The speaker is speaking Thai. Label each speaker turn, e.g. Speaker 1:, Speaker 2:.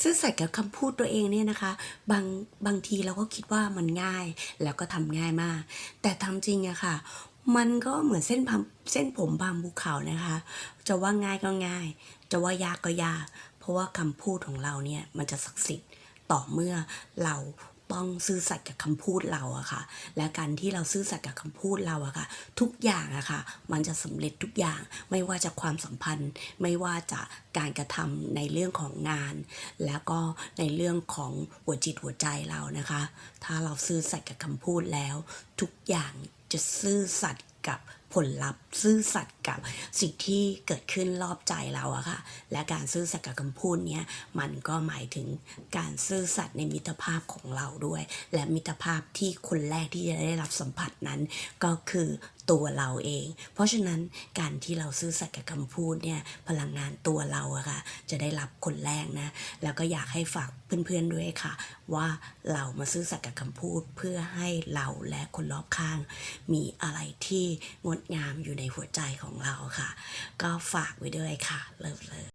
Speaker 1: ซื่อสัตย์กับคำพูดตัวเองเนี่ยนะคะ บางบางทีเราก็คิดว่ามันง่าย แล้วก็ทำง่ายมาก แต่ทำจริงอะค่ะ มันก็เหมือนเส้นผมเส้นผมบางภูเขานะคะ จะว่าง่ายก็ง่าย จะว่ายากก็ยาก เพราะว่าคำพูดของเราเนี่ยมันจะศักดิ์สิทธิ์ต่อเมื่อเรา ต้องซื่อสัตย์กับคำพูดเราอะค่ะ และการที่เราซื่อสัตย์กับคำพูดเราอะค่ะ ทุกอย่างอะค่ะ มันจะสำเร็จทุกอย่าง ไม่ว่าจะความสัมพันธ์ ไม่ว่าจะการกระทำในเรื่องของงาน แล้วก็ในเรื่องของหัวจิตหัวใจเรานะคะ ถ้าเราซื่อสัตย์กับคำพูดแล้ว ทุกอย่างจะซื่อสัตย์กับ ผลลัพธ์ซื่อสัตย์กับสิ่งที่เกิดขึ้นรอบใจเราอะค่ะ และการซื่อสัตย์กับคำพูดเนี้ยมันก็หมายถึงการซื่อสัตย์ในมิตรภาพของเราด้วย และมิตรภาพที่คนแรกที่จะได้รับสัมผัสนั้นก็คือตัวเราเอง เพราะฉะนั้นการที่เราซื่อสัตย์กับคำพูดเนี่ยพลังงานตัวเราอะค่ะจะได้รับคนแรกนะ แล้วก็อยากให้ฝากเพื่อนๆด้วยค่ะ ว่าเรามาซื่อสัตย์กับคำพูดเพื่อให้เราและคนรอบข้าง มีอะไรที่งดงามอยู่ในหัวใจของเราค่ะ ก็ฝากไว้ด้วยค่ะ เลิฟเลย